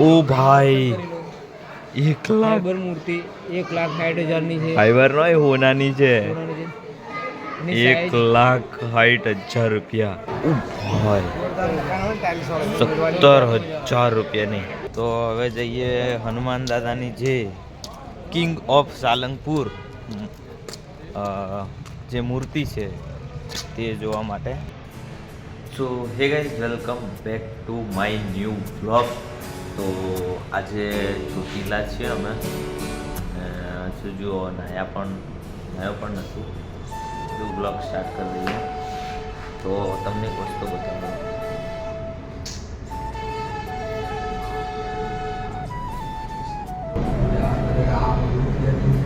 ઓ ભાઈ એક લાખ મૂર્તિ એક લાખ સાઠ હજારની છે. ફાઈબર નો એ હોનાની છે. એક લાખ સાઠ હજાર રૂપિયા. ઓ ભાઈ સત્તર હજાર રૂપિયાની. તો હવે જઈએ હનુમાન દાદાની જે કિંગ ઓફ સાલંગપુર જે મૂર્તિ છે તે જોવા માટે. So hey guys welcome back to my new blog તો આજે ચોટીલા છીએ અમે. હજુ જુઓ નાયા પણ, નાયો પણ નથી. જો બ્લોગ સ્ટાર્ટ કરી દઈએ. તો તમને વસ્તુ બતાવું.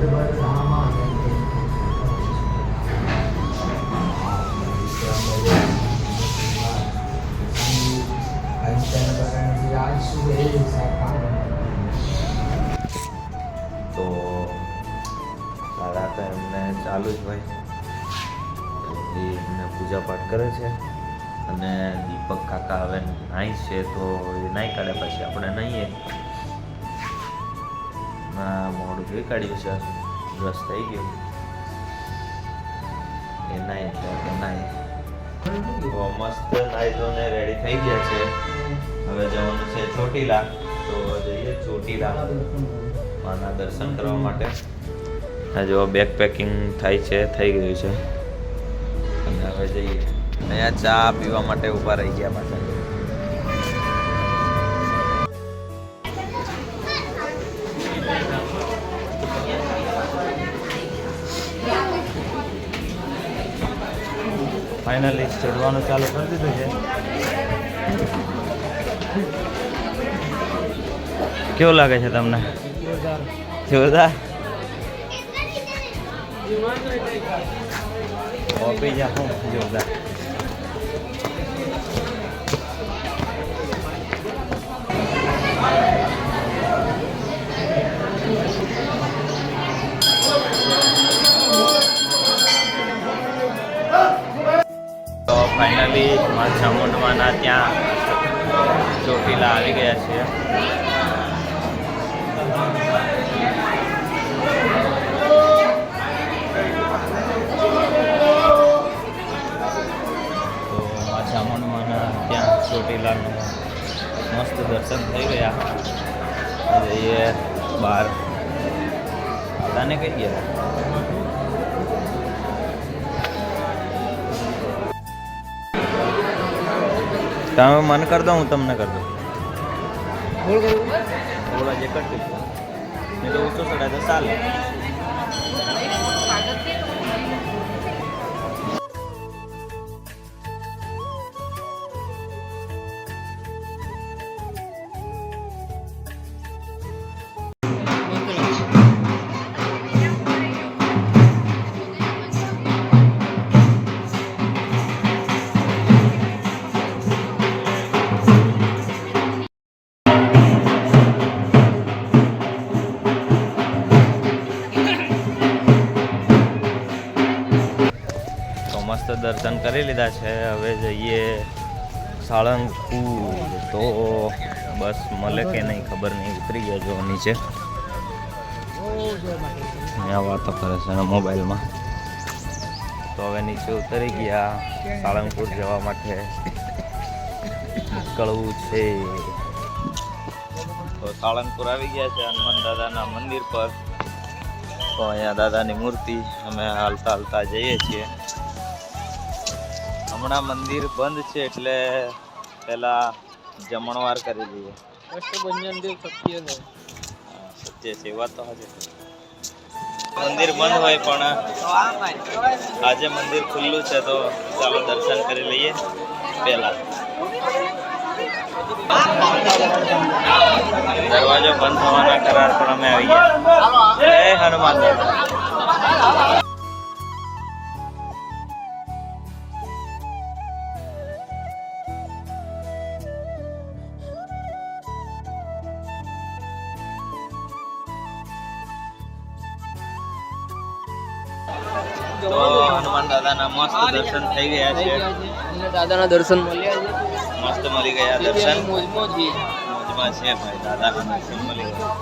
તો ચાલુ જ તો એ એમને પૂજાપાઠ કરે છે. અને દીપક કાકા હવે નાઈ છે તો એ નાઈ કાઢે પછી આપણે નાહીએ ના, મોડું જોઈ કાઢ્યું છે. બસ થઈ ગયું. એ નાઈ એટલે નાઈ મસ્ત નાઈ ધોને રેડી થઈ ગયા છે. હવે જવાનું છે ચોટીલા. તો જઈએ ચોટીલા. માના દર્શન કરવા માટે. આ જો બેગ પેકિંગ થાય છે થઈ ગયું છે. અને હવે જઈએ. અહીંયા ચા પીવા માટે ઊભા રહી ગયા પાછા. ફાઇનલી ચડવાનું ચાલુ કરી દીધું છે. કેવું લાગે છે તમને? જોરદાર. જોરદાર ઓપી જા હું જોરદાર તો ફાઇનલી માં ચામુંડમાના ત્યાં ચોટીલા આવી ગયા છીએ ત્યાં ચોટીલાનું મસ્ત દર્શન થઈ ગયા હવે જઈએ બહાર દાદાને કઈ ગયા તમે મન કર દો હું તમને કર દઉં બોલ કરું. થોડા જે કટ નહીં તો ઊંચો ચડાય તો ચાલે દર્શન કરી લીધા છે. હવે જઈએ સાળંગપુર તો બસ મળે કે નહીં ખબર નહીં, ઉતરી ગયા જો નીચે. અહીંયા વાતો કરે છે મોબાઈલમાં. તો હવે નીચે ઉતરી ગયા, સાળંગપુર જવા માટે. નીકળવું છે. તો સાળંગપુર આવી ગયા છે, હનુમાન દાદાના મંદિર પર. તો અહીંયા દાદાની મૂર્તિ અમે હાલતા હાલતા જઈએ છીએ. હમણાં મંદિર બંધ છે એટલે પેલા જમણવાર કરી લઈએ સત્ય છે. વાત તો હજુ મંદિર બંધ હોય પણ આજે મંદિર ખુલ્લું છે તો ચાલો દર્શન કરી લઈએ પેલા દરવાજો બંધ થવાના કરાર પર અમે આવી ગયા જય હનુમાન હનુમાન દાદાના મસ્ત દર્શન થઈ ગયા છે. દાદાના દર્શન મળ્યા છે. મસ્ત મળી ગયા દર્શન. મોજમાં છે ભાઈ દાદાના દર્શન મળી ગયા.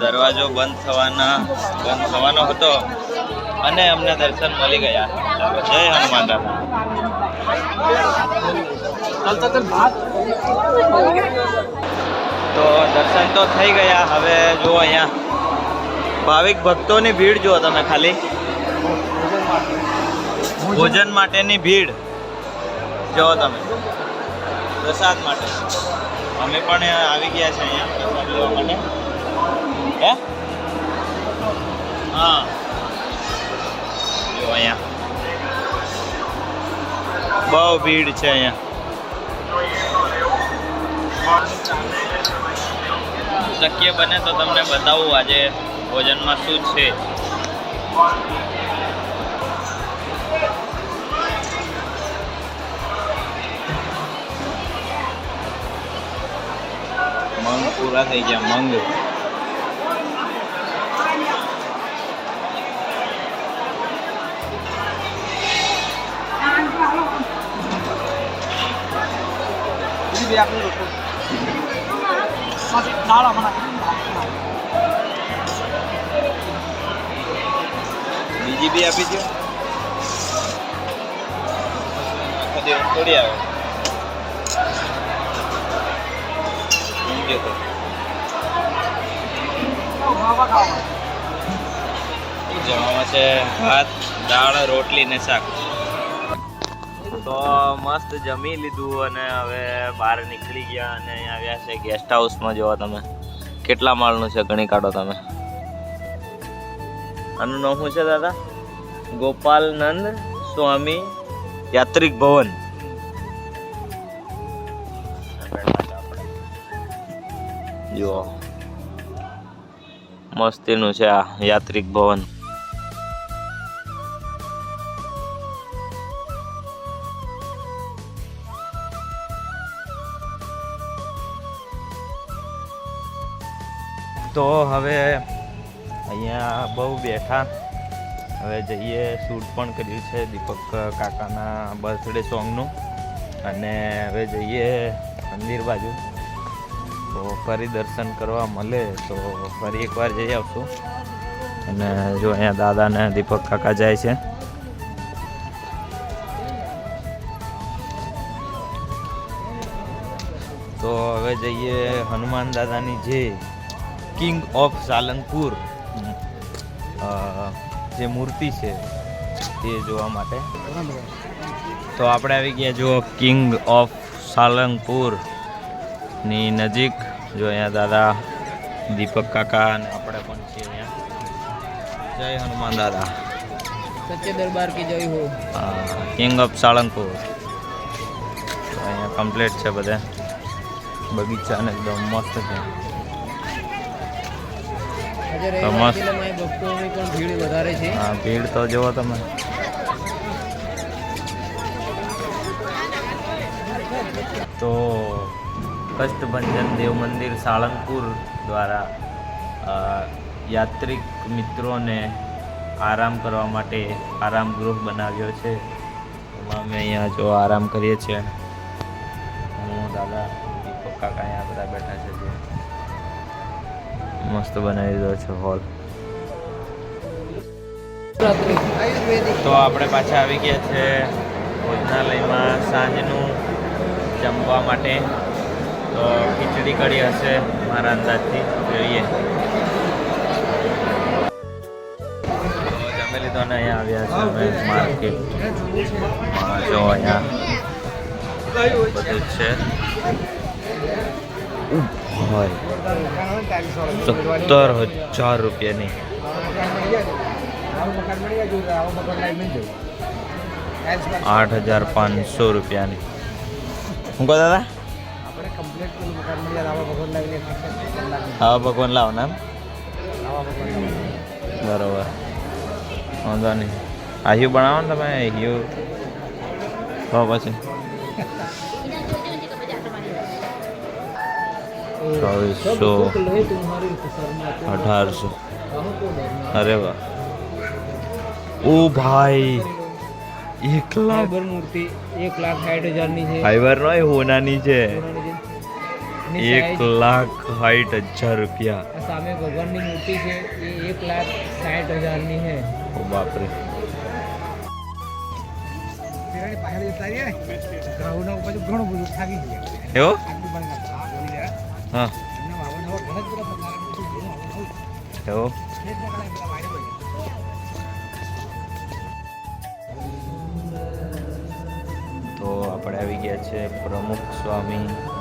દરવાજો બંધ થવાના બંધ થવાનો હતો અને અમને દર્શન મળી ગયા. જય હનુમાન દાદા. તો દર્શન તો થઈ ગયા. હવે જો અહીંયા ભાવિક ભક્તોની ભીડ જુઓ તમે ખાલી. ભોજન. માટેની ભીડ. જુઓ તમે. પ્રસાદ માટે. અમે પણ આવી ગયા છે અહીંયા પ્રસાદ લેવા માટે. હે? હા. જો અહીંયા. બહુ ભીડ છે અહીંયા. શક્ય બને તો તમને બતાવું આજે ભોજનમાં શું છે. મંગ પૂરા થઈ ગયા મંગ બીજી બે આપણે લોકો પાછી દાળ હમણાં બીજી બી આપી દો આખો દિવસ થોડી આવે સમજ્યો તો. જમવામાં છે ભાત, દાળ, રોટલી ને શાક. તો મસ્ત જમી લીધું અને હવે બહાર નીકળી ગયા અને અહીંયા આવ્યા છે ગેસ્ટ હાઉસમાં જોવા તમે, કેટલા માળનું છે ગણી કાઢો તમે. આનું નામ શું છે દાદા? ગોપાલનંદ સ્વામી યાત્રિક ભવન. જુઓ. મસ્તીનું છે આ યાત્રિક ભવન. તો હવે અહીંયા બહુ બેઠા. હવે જઈએ શૂટ પણ કર્યું છે દીપક કાકાના બર્થડે સોંગનું અને હવે જઈએ મંદિર બાજુ. તો ફરી દર્શન કરવા મળે તો ફરી એકવાર જઈ આવશું. અને જો અહીંયા દાદા ને દીપક કાકા જાય છે. તો હવે જઈએ હનુમાન દાદાની જે કિંગ ઓફ સાલંગપુર જે મૂર્તિ છે તે જોવા માટે. તો આપણે આવી ગયા જો કિંગ ઓફ સાલંગપુર ની નજીક. જો અહીંયા દાદા દીપક કાકા અને આપણે પણ છીએ અહીંયા. જય હનુમાન દાદા. સત્ય દરબાર કી જય હો. કિંગ ઓફ સાળંગપુર અહીંયા કમ્પ્લીટ છે બધા. બગીચા ને એકદમ મસ્ત છે. હા ભીડ તો જુઓ તમે. તો કષ્ટભંજન દેવ મંદિર સાળંગપુર દ્વારા યાત્રિક મિત્રોને આરામ કરવા માટે આરામ ગૃહ બનાવ્યો છે. એમાં અમે અહીંયા જો આરામ કરીએ છીએ. હું, દાદા, દીપક કાકા અહીંયા બધા બેઠા છે મસ્ત બનાવી દીધો છે હોલ તો આપણે પાછા આવી ગયા છે ભોજનાલયમાં સાંજનું જમવા માટે. તો ખીચડી કઢી હશે મારા અંદાજથી. જોઈએ. જમી લીધો અને અહીંયા આવ્યા છે અમે માર્કેટ જો અહીંયા બધું છે. સત્તર હજાર રૂપિયાની. આઠ હજાર પાંચસો રૂપિયાની. શું કહો દાદા? આવા ભગવાન લાવો ને બરોબર વાંધો નહીં આહ્યુ બનાવો ને તમે હ્યુ તો પછી ચોવીસો અઢારસો અરે વાહ ઓ ભાઈ એક લાખ મૂર્તિ એક લાખ સાઠ હજારની છે ફાઈબર નો હોનાની છે એક લાખ સાઠ હજાર રૂપિયા. સામે ભગવાનની મૂર્તિ છે એ એક લાખ સાઠ હજારની છે. ઓ બાપરે. એવો? હા. એવો. તો આપણે આવી ગયા છે પ્રમુખ સ્વામી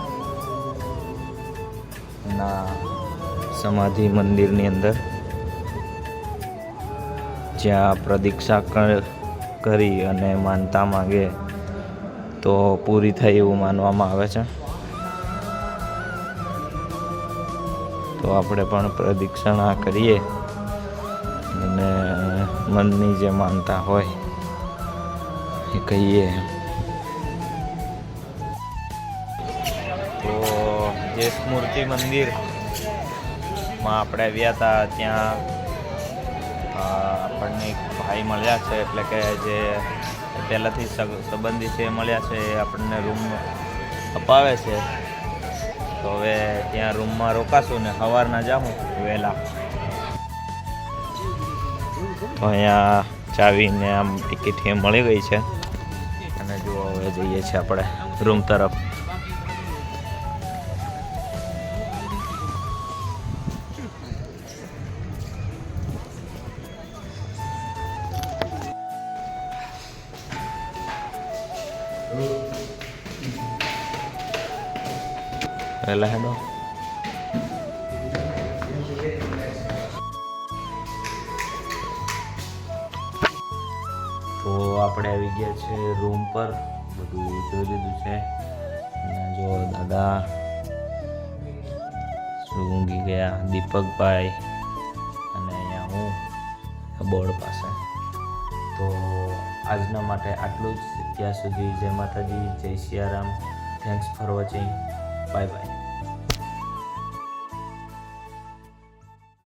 ના સમાધિ મંદિરની અંદર. જ્યાં પ્રદીક્ષા કરી અને માનતા માંગે તો પૂરી થાય એવું માનવામાં આવે છે. તો આપણે પણ પ્રદક્ષિણા કરીએ અને મનની જે માનતા હોય એ કહીએ. સ્મૃતિ મંદિરમાં આપણે આવ્યા હતા ત્યાં આપણને એક ભાઈ મળ્યા છે, એટલે કે જે પહેલાંથી સંબંધી છે મળ્યા છે, એ આપણને રૂમ અપાવે છે. તો હવે ત્યાં રૂમમાં રોકાશું ને સવારના જાઉં વહેલા. તો અહીંયા ચાવીને આમ ટિકિટ એ મળી ગઈ છે. અને જુઓ, હવે જઈએ છીએ આપણે રૂમ તરફ. વહેલા હેડો તો આપણે આવી ગયા છે રૂમ પર. બધું જોઈ લીધું છે. જો દાદા ઊંઘી ગયા, દીપકભાઈ અને અહીંયા હું બોર્ડ પાસે. તો આજના માટે આટલું જ. ત્યાં સુધી જય માતાજી, જય Siyaram. Thanks for watching bye bye